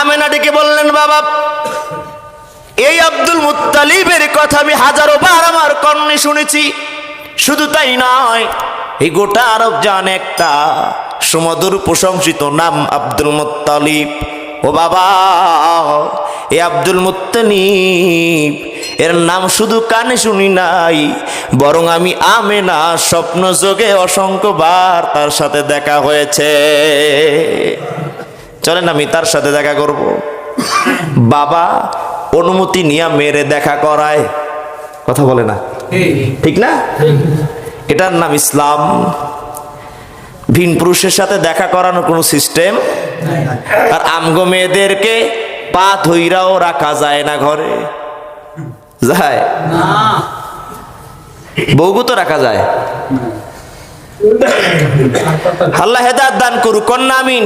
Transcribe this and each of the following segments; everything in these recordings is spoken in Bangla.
আমেনা ডেকে বললেন, বাবা, এই আব্দুল মুত্তালিবের কথা আমি হাজারো বার আমার কর্ণে শুনেছি। শুধু তাই নয়, এই গোটা আরব জান একটা সুমধুর প্রশংসিত নাম আব্দুল মুত্তালিব। ও বাবা, এ আব্দুল মুত্তালিব, এর নাম শুধু কানে শুনি নাই, বরং আমি আমেনা স্বপ্ন যোগে অসংখ্যবার তার সাথে দেখা হয়েছে। চলেন আমি তার সাথে দেখা করব। বাবা অনুমতি নিয়ে মেরে দেখা করায়। কথা বলে না? ঠিক না? এটার নাম ইসলাম। ভিন পুরুষের সাথে দেখা করানোর কোনো সিস্টেম আর আমগো মেয়েদেরকে পা ধইরাও রাখা যায় না ঘরে। যায়? বউগু তো রাখা যায়। আল্লাহ হেদাত দান করুক কন্যা আমিন।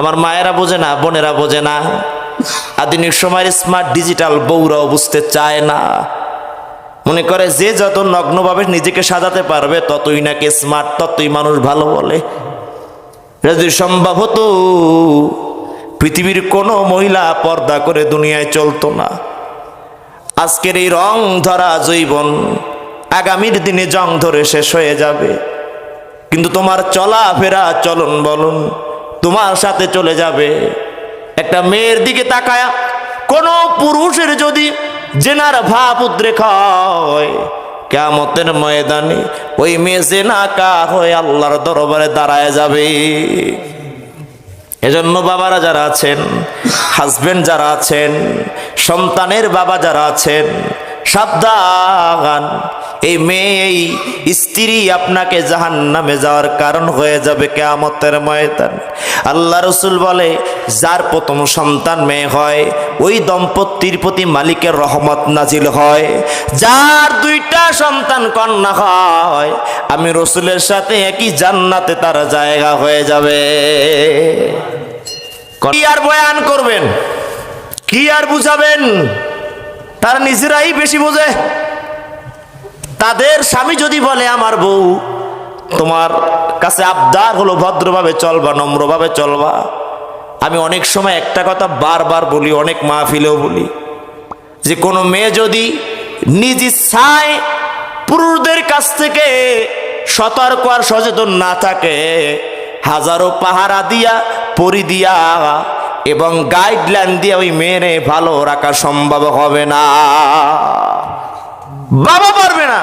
আমার মায়েরা বোঝে না বোনেরা বোঝে না। আধুনিক সময়ের স্মার্ট ডিজিটাল বউরাও বুঝতে চায় না। মনে করে যে যত নগ্নভাবে নিজেকে সাজাতে পারবে ততই নাকি স্মার্ট ততই মানুষ ভালো বলে। যদি সম্ভব হতো পৃথিবীর কোনো মহিলা পর্দা করে দুনিয়ায় চলতো না। আজকের এই রং ধরা জৈবন আগামীর দিনে জং ধরে শেষ হয়ে যাবে। কিন্তু তোমার চলাফেরা চলন বলন, তোমার সাথে চলে যাবে। একটা মেয়ের দিকে তাকায়া কোনো পুরুষের যদি জেনার ভাব উদ্রেক হয় কেমতের ময়দানে ওই মেয়ে জেনাকা হয়ে আল্লাহর দরবারে দাঁড়ায় যাবে। এজন্য বাবারা যারা আছেন হাজবেন্ড যারা আছেন, সন্তানের বাবা যারা আছেন, সাবধান। এই মেয়ে, এই স্ত্রী আপনাকে জাহান নামে যাওয়ার কারণ হয়ে যাবে কেয়ামতের ময়দান। আল্লাহ রসুল বলে, যার প্রথম সন্তান মেয়ে হয়, ওই দম্পতির প্রতি মালিকের রহমত নাজিল হয়। যার দুইটা সন্তান কন্যা হয়, আমি রসুলের সাথে একই জান্নাতে তার জায়গা হয়ে যাবে। কি আর বয়ান করবেন? কি আর বুঝাবেন? তারা নিজেরাই বেশি বোঝে। তাদের স্বামী যদি বলে, আমার বউ, তোমার কাছে আবদার হলো ভদ্রভাবে চলবা, নম্রভাবে চলবা। আমি অনেক সময় একটা কথা বারবার বলি, অনেক মাহফিলেও বলি, যে কোনো মেয়ে যদি নিজ ইচ্ছায় পুরুষদের কাছ থেকে সতর্ক আর সচেতন না থাকে, হাজারো পাহারা দিয়া, পরি দিয়া এবং গাইডলাইন দিয়ে ওই মেয়েরে ভালো রাখা সম্ভব হবে না। বাবা পারবে না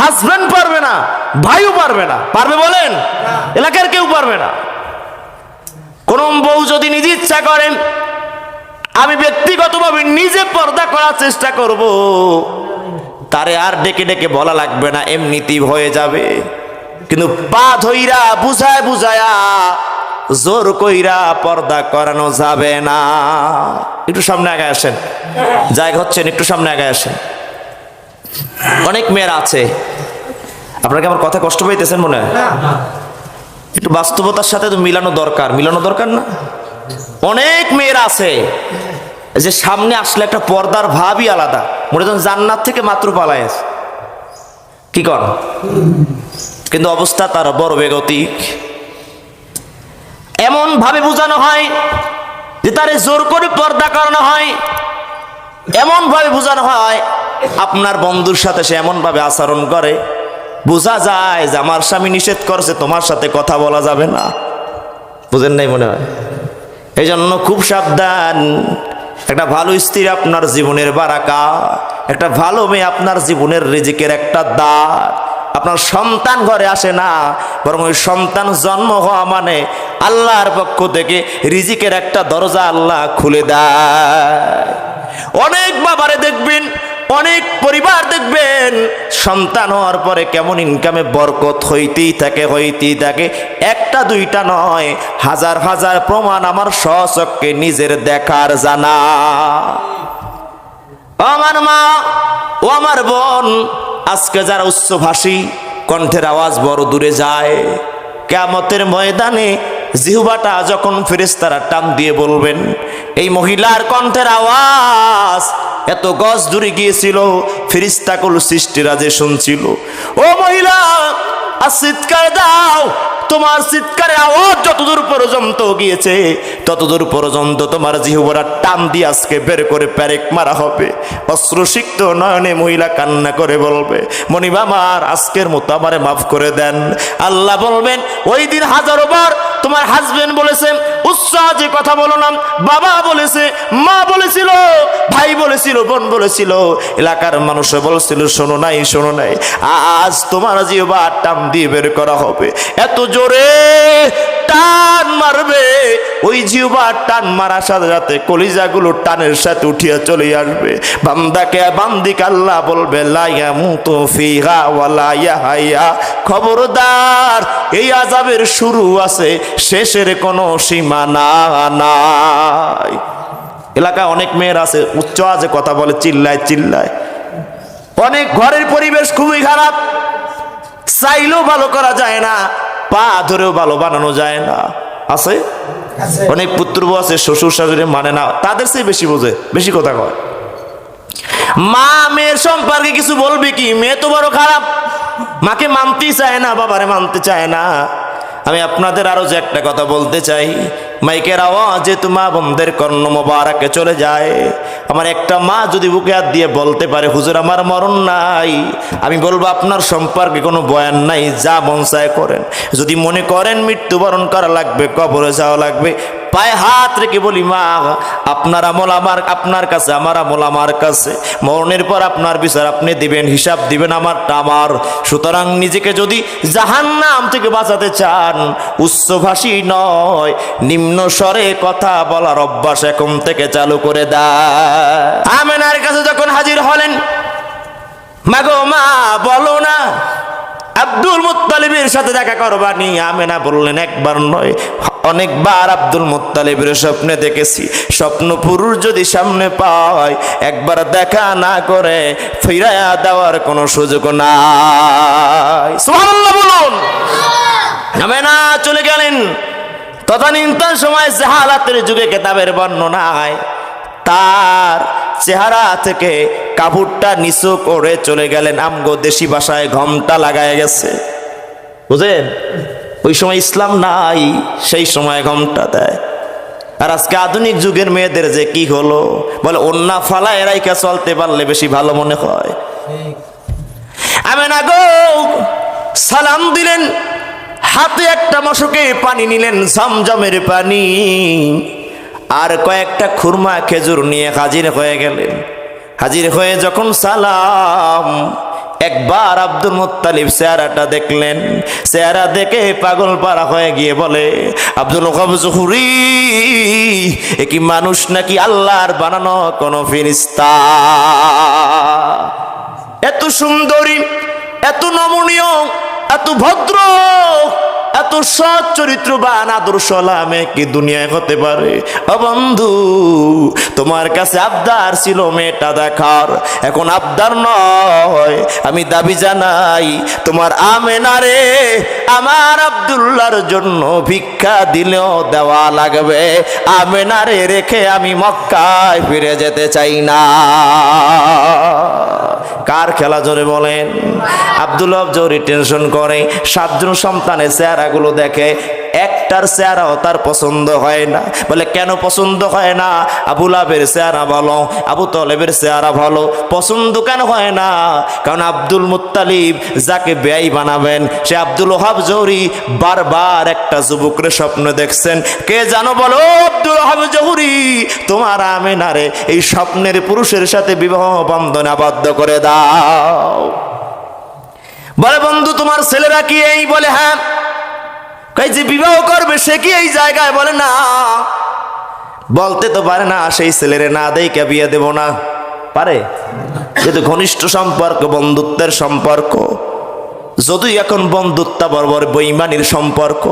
হাজবেন্ড পারবে না, ভাইও পারবে না। পারবে বলেন? এলাকার কেউ পারবে না। কোন বউ যদি নিজে ইচ্ছা করেন, আমি ব্যক্তিগতভাবে নিজে পর্দা করার চেষ্টা করব। তারে আর ডেকে ডেকে বলা লাগবে না, এমনিতেই হয়ে যাবে। কিন্তু পা ধইরা, বুঝায় বুঝায়া, জোর কইরা পর্দা করানো যাবে না। একটু সামনে আগে আসেন। জায়গা হচ্ছেন, একটু সামনে আগে আসেন। অনেক মেয়েরা আছে। আপনাকে আমার কথা কষ্ট পাইতেছেন মনে হয়? একটু বাস্তবতার সাথে তো মিলানো দরকার। মিলানো দরকার না? অনেক মেয়েরা আছে। যে সামনে আসলে একটা পর্দার ভাবই আলাদা। মনে হয় জান্নাত থেকে মাত্র পালায় আছে। কি কর? কিন্তু অবস্থা তার বড় বেগতিক। এমন ভাবে বোঝানো হয় যে তারে জোর করে পর্দা করানো হয়। এমন ভাবে বোঝানো হয় আপনার বন্ধুর সাথে সে এমন ভাবে আচরণ করে, বোঝা যায় যে আমার স্বামী নিষেধ করছে, তোমার সাথে কথা বলা যাবে না। বুঝেন নাই মনে হয়? এই জন্য খুব সাবধান। একটা ভালো স্ত্রী আপনার জীবনের বারাকা, একটা ভালো মেয়ে আপনার জীবনের রিজিকের একটা দ্বার আপনার সন্তান ঘরে আসে না, বরং ওই সন্তান জন্ম হওয়া মানে আল্লাহর পক্ষ থেকে রিজিকের একটা দরজা আল্লাহ খুলে দেয়। অনেক বাবারে দেখবেন অনেক পরিবার দেখবেন, সন্তান হওয়ার পরে কেমন ইনকামে বরকত হইতেই থাকে হইতেই থাকে। একটা, দুইটা নয়, হাজার হাজার প্রমাণ আমার স্বচক্ষে নিজের দেখার জানা। আমার মা, ও আমার বোন, আজকে যারা উচ্চভাষী, কণ্ঠের আওয়াজ বড় দূরে যায়। কেমতের ময়দানে জিহুবাটা যখন ফেরেস্তারা টান দিয়ে বলবেন, এই মহিলার কণ্ঠের আওয়াজ এত গজ দূরে গিয়েছিল ফিরিস্তাকুল সৃষ্টিরা যে শুনছিল। ও মহিলা আর চিৎকার দাও তোমার চিৎকারের আওয়াজ যতদূর পর্যন্ত গিয়েছে, ততদূর পর্যন্ত তোমার জিহবরা টান দিয়ে আজকে বের করে প্যারেক মারা হবে। অশ্রুসিক্ত নয়নে মহিলা কান্না করে বলবে, মনিবা আমার, আজকের মতো আমারে মাফ করে দেন। আল্লাহ বলবেন, ওই দিন হাজারো বার তোমার হাজবেন্ড বলেছে, উৎসাহ যে কথা বলো না, বাবা বলেছে, মা বলেছিল, ভাই বলেছিল, বোন বলেছিল। এলাকার মানুষ বলেছিল, শোনো নাই শোনো নাই, আজ তোমার জিহবা টান দিয়ে বের করা হবে। এত জোরে টান মারবে। ওই জিহবা টান মারার সাথে সাথে কলিজাগুলো টানের সাথে উঠিয়া চলে আসবে। বান্দাকে, বান্দিক আল্লাহ বলবে লাইয়া মুতো ফিহা ওয়ালা ইয়াহাইয়া খবরদার, এই আজাবের শুরু আছে, শেষের কোনো সীমানা নাই। এলাকায় অনেক মেয়ের আছে, উচ্চ আজে কথা বলে, চিল্লায় চিল্লায়। অনেক ঘরের পরিবেশ খুবই খারাপ। চাইলেও ভালো করা যায় না। পা ধরেও ভালো বানানো যায় না। আছে? অনেক পুত্র আছে শ্বশুর শাশুড়ি মানে না তাদের চেয়ে বেশি বোঝে বেশি কথা কয়। মা মেয়ের সম্পর্কে কিছু বলবে কি? মেয়ে তো বড় খারাপ। মাকে মানতেই চায় না বাবারে মানতে চায় না। আমি আপনাদের আরও যে একটা কথা বলতে চাই। মাইকের আওয়াজ যেহেতু মা বন্ধের কর্ণ মোবারকে চলে যায়। আমার একটা মা যদি বুকে হাত দিয়ে বলতে পারে, হুজুর, আমার মরণ নাই। আমি বলব, আপনার সম্পর্কে কোনো বয়ান নাই, যা মনসায় করেন। যদি মনে করেন মৃত্যুবরণ করা লাগবে, কবরে যাওয়া লাগবে পায়ে হাত রেখে বলি, মা, আপনার আমল আমার, আপনার কাছে, আমার আমল আমার কাছে। মরণের পর আপনার বিচার আপনি দিবেন, হিসাব দিবেন আমারটা আমার। সুতরাং নিজেকে যদি জাহান্নাম থেকে বাঁচাতে চান, উচ্চভাষী নয়, নিম্ন স্বরে কথা বলার অভ্যাস এখন থেকে চালু করে দেয় আমেনার কাছে যখন হাজির হলেন, মাগো মা, বলো না, আব্দুল মুত্তালিবের সাথে দেখা করবানি আমেনা বললেন, একবার নয় অনেকবার আব্দুল মুত্তালিবের স্বপ্নে দেখেছি। স্বপ্ন পুরুষ যদি সামনে পায়, একবার দেখা না করে ফিরায়া দেওয়ার কোনো সুযোগ নাই। বলুন। আমেনা চলে গেলেন। তদানীন্তন সময় জাহালাতের যুগে কেতাবের বর্ণনায় তার চেহারা থেকে কাপড়টা নিচু করে চলে গেলেন। আমগো দেশি ভাষায় ঘমটা লাগায় গেছে। বুঝেন ওই সময় ইসলাম নাই, সেই সময় ঘমটা দেয়। আর আজকে আধুনিক যুগের মেয়েদের যে কি হলো? বলে, অন্যা ফালা এরাইকা চলতে পারলে বেশি ভালো মনে হয়? আমি না গো, সালাম দিলেন, হাতে একটা মশকে পানি নিলেন জমজমের পানি। আর কয়েকটা খুরমা খেজুর নিয়ে হাজির হয়ে গেলেন। হাজির হয়ে যখন সালাম একবার আব্দুল মুতালিব চেহারাটা দেখলেন। চেহারা দেখে পাগল পাড়া হয়ে গিয়ে বলে, আব্দুল জহুরি, এ কি মানুষ নাকি আল্লাহর বানানো কোনো ফিরিস্তা? এত সুন্দরী, এত নমনীয়, এত ভদ্র এত সৎ চরিত্রবান আদর্শ লামে কি দুনিয়ায় হতে পারে। বন্ধু, তোমার কাছে আবদার ছিল মেয়েটা দেখার। এখন আবদার নয়, আমি দাবি জানাই, তোমার আমেনারে আমার আব্দুল্লাহর জন্য ভিক্ষা দিলেও দেওয়া লাগবে। আমেনারে রেখে আমি মক্কায় ফিরে যেতে চাই না। কার খেলা জোরে বলেন? আব্দুল্লাহ জোরি টেনশন করে। সাতজন সন্তানের চেহারাগুলো দেখে একটার চেহারাও তার পছন্দ হয় না। বলে, কেন পছন্দ হয় না? আবুল আবের চেহারা ভালো, আবু তলেবের চেহারা ভালো, পছন্দ কেন হয় না? কারণ আব্দুল মুত্তালিব যাকে ব্যয় বানাবেন, সে আব্দুল ওহাব জৌরি বারবার একটা যুবকরে স্বপ্ন দেখছেন। কে জানো বলো, আব্দুল ওহাব জহুরি? তোমার আমেনারে এই স্বপ্নের পুরুষের সাথে বিবাহ বন্ধনে আবদ্ধ করে দাও। বলে, বন্ধু, তোমার ছেলেরা কি এই? বলে হ্যাঁ কই যে বিবাহ করবে সে কি এই জায়গায় বলে না? বলতে তো পারে না সেই ছেলেরে না দেই কে বিয়ে দেব না। পারে? যেহেতু ঘনিষ্ঠ সম্পর্ক বন্ধুত্বের সম্পর্ক যদিও এখন বন্ধুত্ব বর্বর বৈমানির সম্পর্ক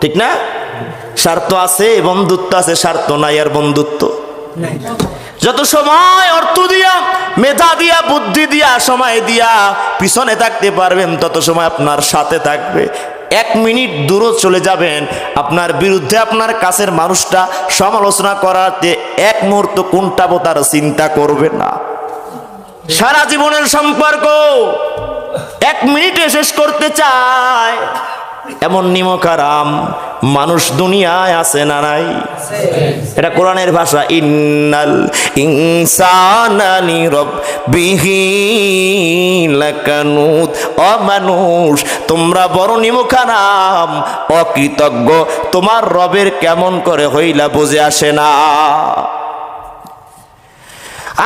ঠিক না? স্বার্থ আছে বন্ধুত্ব আছে স্বার্থ নাই আর বন্ধুত্ব। যত সময় অর্থ দিয়া মেধা দিয়া বুদ্ধি দিয়া সময় দিয়া পিছনে থাকতে পারবেন তত সময় আপনার সাথে থাকবে। এক মিনিট দূরও চলে যাবেন। আপনার বিরুদ্ধে আপনার কাছের মানুষটা সমালোচনা করাতে এক মুহূর্ত কোনটাবো তার চিন্তা করবে না। সারা জীবনের সম্পর্ক এক মিনিটে শেষ করতে চায়। এমন নিমকারাম, মানুষ দুনিয়ায় আছে না নাই? এটা কোরআনের ভাষা, ইন্নাল ইনসানানি রব্বিহি লাকানুত ও মানুষ, তোমরা বড় নিমখানাম অকৃতজ্ঞ, তোমার রবের কেমন করে হইলা বুঝে আসে না?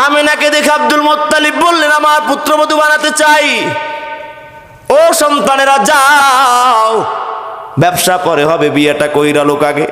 আমিনাকে দেখে আব্দুল মোত্তালিব বললেন, আমার পুত্রবধূ বানাতে চাই। ও সন্তানেরা যাও। ব্যবসা পরে হবে বিয়েটা কইরা লোক আগে।